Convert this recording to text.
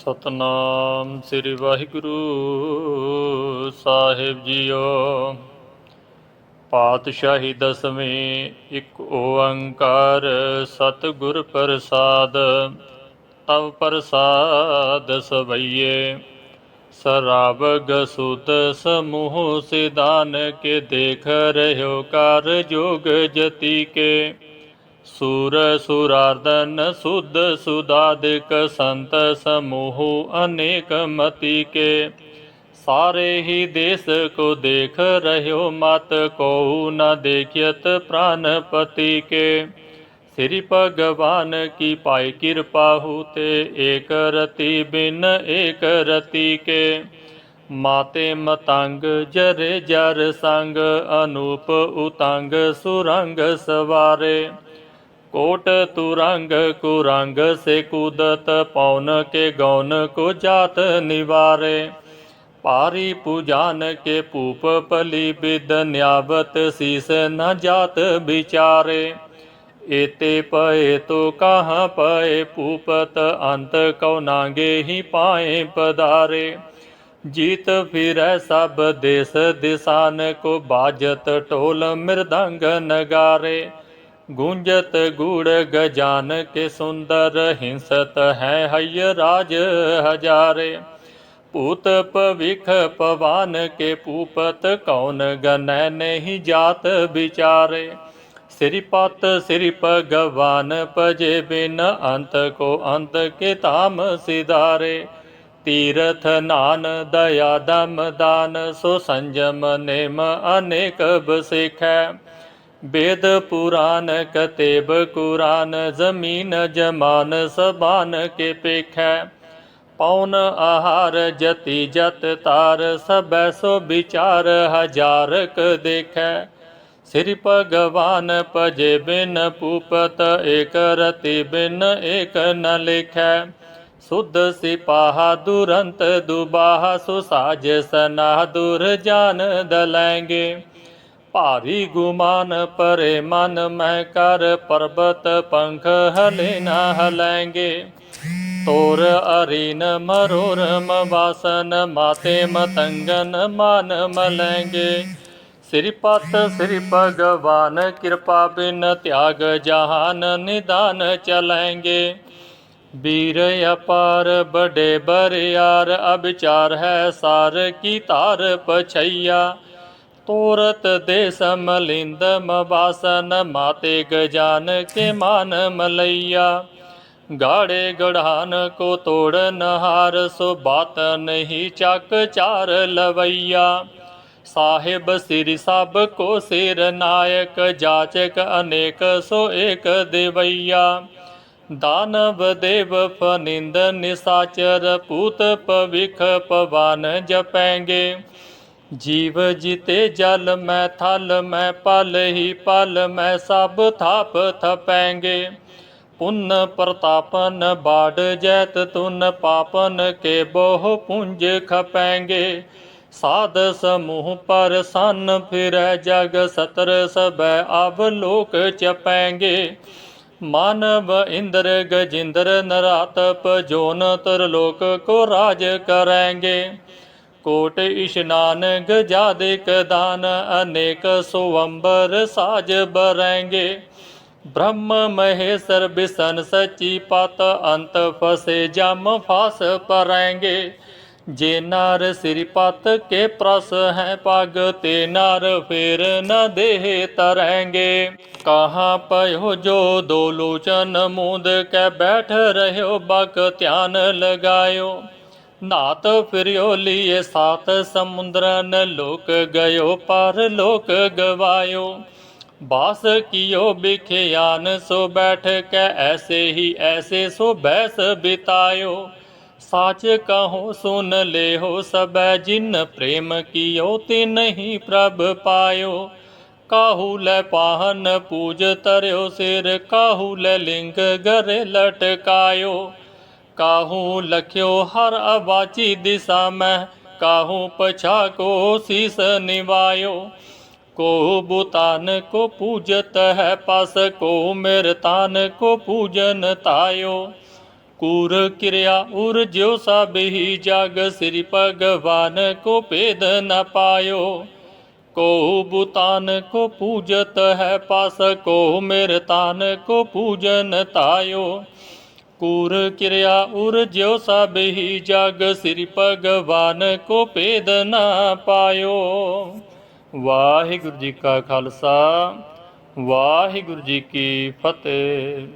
ਸਤਨਾਮ ਸ੍ਰੀ ਵਾਹਿਗੁਰੂ ਸਾਹਿਬ ਜੀਓ। ਪਾਤਸ਼ਾਹੀ ਦਸਵੇਂ ਇੱਕ ਓੰਕਾਰ ਸਤਿਗੁਰ ਪ੍ਰਸਾਦ, ਤਵ ਪ੍ਰਸਾਦ ਸਵਈਏ। ਸਰਾਵਗ ਸੁਤ ਸਮੂਹ ਸਿਦਾਨ ਕੇ ਦੇਖ ਰਹਿਓ ਕਾਰ ਜੋਗ ਜਤੀ ਕੇ। सुरसुरार्दन सुद सुदादिक संत समूह अनेक मति के। सारे ही देश को देख रहे हो मत को न देखियत प्राणपति के। श्री भगवान की पाई कृपा होते एक रति बिन एक रति के। माते मतांग, जरे जर संग, अनूप उतांग, सुरंग सवारे। कोट तुरंग कुरंग से कूदत, पौन के गौन को जात निवारे। पारी पूजान के पूप पली बिद न्यावत, शीस न जात विचारे एते पए तो कहाँ पए पूपत, अंत कौनागे ही पाए पधारे। जीत फिर सब देश दिशान को बाजत, टोल मृदंग नगारे। ਗੂੰਜਤ ਗੂੜ ਗਜਾਨ ਕੇ ਸੁੰਦਰ ਹਿੰਸਤ ਹੈ ਹਯ ਰਾਜ ਹਜ਼ਾਰੇ। ਭੂਤ ਪਵਿਖ ਪਵਾਨ ਕੇ ਪੂਪਤ ਕੌਣ ਗਨੈ ਨਹੀਂ ਜਾਤ ਵਿਚਾਰੇ। ਸ੍ਰੀ ਪਤ ਸ੍ਰੀ ਭਗਵਾਨ ਭਜੇ ਬਿਨ ਅੰਤ ਕੋ ਅੰਤ ਕੇ ਤਾਮ ਸਿਧਾਰੇ। ਤੀਰਥ ਨਾਨ ਦਇਆ ਦਮ ਦਾਨ ਸੋ ਸੰਜਮ ਨੇਮ ਅਨੇਕ ਬਸਿਖੈ वेद पुराण कतेब कुरान जमीन जमान सबान के पेख पौन आहार जति जत तार सब सो विचार हजार क देख श्री भगवान पजे बिन पूपत एक रति बिन एक न लिख शुद्ध सिपाहा दुरंत दुबाह सुसाज सना दूर जान दलेंगे ਭਾਰੀ ਗੁਮਾਨ ਪਰੇ ਮਨ ਮੈਂ ਕਰ ਪਰਬਤ ਪੰਖ ਹਲੇ ਨਾ ਹਲੈਂਗੇ। ਤੋਰ ਅਰੀਨ ਮਰੋਰਮ ਵਾਸਨ ਮਾਤੇ ਮਤੰਗਨ ਮਨ ਮਲੈਂਗੇ। ਸ੍ਰੀ ਪਤ ਸ੍ਰੀ ਭਗਵਾਨ, ਕਿਰਪਾ ਬਿਨ ਤਿਆਗ ਜਹਾਨ ਨਿਦਾਨ ਚਲੈਂਗੇ। ਵੀਰ ਅਪਾਰ ਬੜੇ ਬਰਿਆਰ, ਅਬਿਚਾਰ ਹੈ ਸਾਰ ਕੀ ਤਾਰ ਪਛਈਆ। ਤੋਰਤ ਦੇ ਸਮਲਿੰਦ ਮਵਾਸਨ ਮਾਤੇ ਗਜਾਨ ਕੇ ਮਾਨ ਮਲਈਆ। ਗਾੜੇ ਗੜਾਨ ਕੋ ਤੋੜਨ ਹਾਰ ਸੋ ਬਾਤ ਨਹੀਂ ਚੱਕ ਚਾਰ ਲਵਈਆ। ਸਾਹਿਬ ਸ੍ਰੀ ਸਭ ਕੋ ਸਿਰ ਨਾਇਕ ਜਾਚਕ ਅਨੇਕ ਸੋ ਏਕ ਦੇਵਈਆ। ਦਾਨਵ ਦੇਵ ਫਨਿੰਦ ਨਿਸਾਚਰ ਪੂਤ ਪਵਿਖ ਪਵਨ ਜਪੈਂਗੇ। जीव जीते जल में थल में पल ही पल में सब थाप थपेंगे। पुण्य प्रतापन बाढ़ जैत तुन पापन के बोह पुंज खपेंगे। साध समूह पर सन फिर जग सतर सब अब लोक चपेंगे। मानव इंद्र गजिंद्र नरातप जोन तरलोक को राज करेंगे। कोट इशनान गजादिक दान अनेक सोअंबर साज बरेंगे। ब्रह्म महेश्वर बिसन सची पत अंत फसे जम फास परेंगे जे नार श्रीपत के प्रस हैं पग, ते नार फिर न देह तरेंगे कहाँ पयो जो दो लोचन, मूंद के बैठ रहो बक ध्यान लगायो। नात फिरियो लिए सात समुद्रन लोक गयो पर लोक गवायो बास कियो बिखयान सो बैठ के ऐसे ही ऐसे सो बैस बितायो साच कहो सुन ले हो सब जिन प्रेम कियो तिन ही प्रभ पायो काहू ल पाहन पूज तरयो सिर काहू लिंग गरे लटकायो काहू लख्यो हर अबाची दिशा में, काहू पछा को शीस निवायो को बुतान को पूजत है पास, को मेर तान को पूजन तायो। कूर क्रिया उर ज्यो साबि जाग श्री भगवान को पेद न पायो। को बुतान को पूजत है पास, को मेर तान को पूजन तायो। ਕੂਰ ਕਿਰਿਆ ਉਰ ਜਿਉ ਹੀ ਜਗ, ਸ੍ਰੀ ਭਗਵਾਨ ਕੋ ਭੇਦ ਨਾ ਪਾਇਓ। ਵਾਹਿਗੁਰੂ ਜੀ ਕਾ ਖਾਲਸਾ, ਵਾਹਿਗੁਰੂ ਜੀ ਕੀ ਫਤਿਹ।